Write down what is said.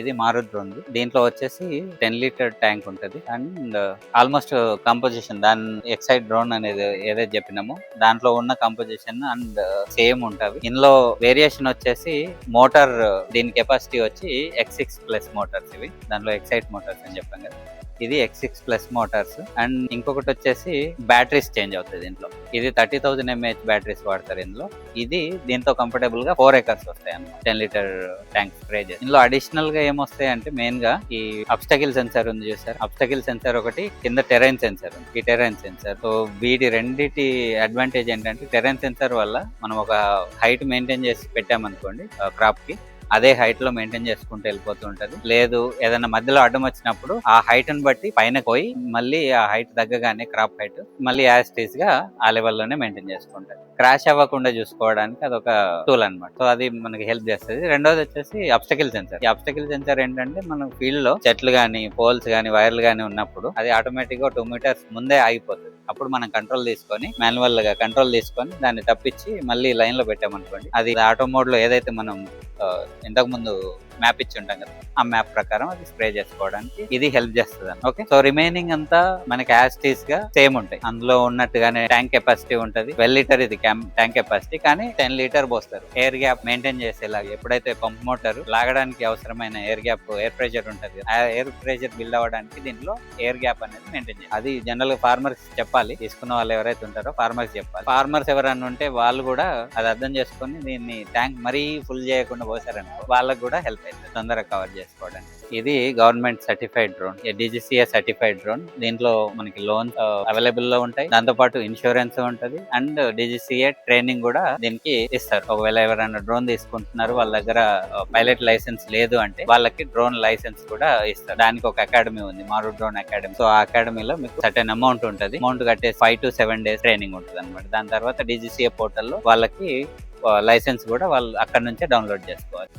ఇది మారుతి డ్రోన్ దీంట్లో వచ్చేసి టెన్ లీటర్ ట్యాంక్ ఉంటది. అండ్ ఆల్మోస్ట్ కంపోజిషన్ దాని ఎక్సైడ్ డ్రోన్ అనేది ఏదైతే చెప్పినామో దాంట్లో ఉన్న కంపోజిషన్ అండ్ సేమ్ ఉంటుంది. ఇందులో వేరియేషన్ వచ్చేసి మోటార్ దీని కెపాసిటీ వచ్చి ఎక్స్ సిక్స్ ప్లస్ మోటార్స్ ఇవి. దాంట్లో ఎక్సైట్ మోటార్స్ అని చెప్పాం కదా. ఇది X six plus motors and ఇంకొకటి వచ్చేసి బ్యాటరీస్ చేంజ్ అవుతుంది దీంట్లో. ఇది థర్టీ థౌసండ్ ఎంఏహెచ్ బ్యాటరీస్ వాడతారు ఇందులో. ఇది దీంతో కంఫర్టబుల్గా ఫోర్ ఎకర్స్ వస్తాయి అన్నమాట. టెన్ లీటర్ ట్యాంక్ స్ప్రే చేసి. ఇందులో అడిషనల్గా ఏమొస్తాయి అంటే మెయిన్గా ఈ అబ్స్టకిల్ సెన్సార్ ఉంది చూసారు? అబ్స్టకిల్ సెన్సార్ ఒకటి కింద టెరైన్ సెన్సార్ ఉంది. ఈ టెరైన్ సెన్సార్ సో వీటి రెండిటి అడ్వాంటేజ్ ఏంటంటే టెరైన్ సెన్సార్ వల్ల మనం ఒక హైట్ మెయింటైన్ చేసి పెట్టామనుకోండి క్రాప్కి అదే హైట్లో మెయింటైన్ చేసుకుంటూ వెళ్ళిపోతూ ఉంటది. లేదు ఏదైనా మధ్యలో అడ్డం వచ్చినప్పుడు ఆ హైట్ని బట్టి పైన పోయి మళ్ళీ ఆ హైట్ తగ్గగానే క్రాప్ హైట్ మళ్ళీ యాస్టీస్గా ఆ లెవెల్లోనే మెయింటైన్ చేసుకుంటది. క్రాష్ అవ్వకుండా చూసుకోవడానికి అదొక టూల్ అన్నమాట. సో అది మనకి హెల్ప్ చేస్తుంది. రెండోది వచ్చేసి అబ్స్టకిల్ సెన్సర్ ఈ అబ్స్టకిల్ సెన్సర్ ఏంటంటే మనం ఫీల్డ్లో చెట్లు గానీ పోల్స్ గానీ వైర్లు గానీ ఉన్నప్పుడు అది ఆటోమేటిక్గా టూ మీటర్స్ ముందే ఆగిపోతుంది. అప్పుడు మనం కంట్రోల్ తీసుకొని మాన్యువల్గా కంట్రోల్ తీసుకొని దాన్ని తప్పించి మళ్ళీ లైన్లో పెట్టామనుకోండి అది ఆటో మోడ్లో ఏదైతే మనం ఇంతకుముందు ముందు మ్యాప్ ఇచ్చి ఉంటాం కదా. ఆ మ్యాప్ ప్రకారం అది స్ప్రే చేసుకోవడానికి ఇది హెల్ప్ చేస్తుంది ఓకే? సో రిమైనింగ్ అంతా మనకి యాస్టీస్గా సేమ్ ఉంటాయి. అందులో ఉన్నట్టుగానే ట్యాంక్ కెపాసిటీ ఉంటది. ట్వెల్వ్ లీటర్ ఇది ట్యాంక్ కెపాసిటీ. కానీ టెన్ లీటర్ పోస్తారు. ఎయిర్ గ్యాప్ మెయింటైన్ చేసేలాగా ఎప్పుడైతే పంప్ మోటార్ లాగడానికి అవసరమైన ఎయిర్ గ్యాప్ ఎయిర్ ప్రెషర్ ఉంటది ఆ ఎయిర్ ప్రెషర్ బిల్డ్ అవ్వడానికి దీంట్లో ఎయిర్ గ్యాప్ అనేది మెయింటైన్ చేయాలి. అది జనరల్గా ఫార్మర్స్ చెప్పాలి. తీసుకున్న వాళ్ళు ఎవరైతే ఉంటారో ఫార్మర్స్ చెప్పాలి. ఫార్మర్స్ ఎవరైనా ఉంటే వాళ్ళు కూడా అది అర్థం చేసుకొని దీన్ని ట్యాంక్ మరీ ఫుల్ చేయకుండా పోసారనుకో వాళ్ళకు కూడా హెల్ప్ అవుతుంది తొందరగా కవర్ చేసుకోవడానికి. ఇది government certified drone DGCA certified drone దీంట్లో మనకి లోన్ అవైలబుల్ uh, లో ఉంటాయి. దాంతో పాటు ఇన్సూరెన్స్ ఉంటది. అండ్ డిజిసిఏ ట్రైనింగ్ కూడా దీనికి ఇస్తారు. ఒకవేళ ఎవరైనా డ్రోన్ తీసుకుంటున్నారు వాళ్ళ దగ్గర uh, పైలట్ లైసెన్స్ లేదు అంటే వాళ్ళకి డ్రోన్ లైసెన్స్ కూడా ఇస్తారు. దానికి ఒక అకాడమీ ఉంది మారు డ్రోన్ అకాడమీ సో ఆ అకాడమీలో మీకు సర్టెన్ అమౌంట్ ఉంటుంది. అమౌంట్ కట్టే five to seven days training ఉంటుంది అనమాట దాని తర్వాత డిజిసిఏ పోర్టల్లో వాళ్ళకి uh, లైసెన్స్ కూడా వాళ్ళు అక్కడ నుంచే డౌన్లోడ్ చేసుకోవాలి.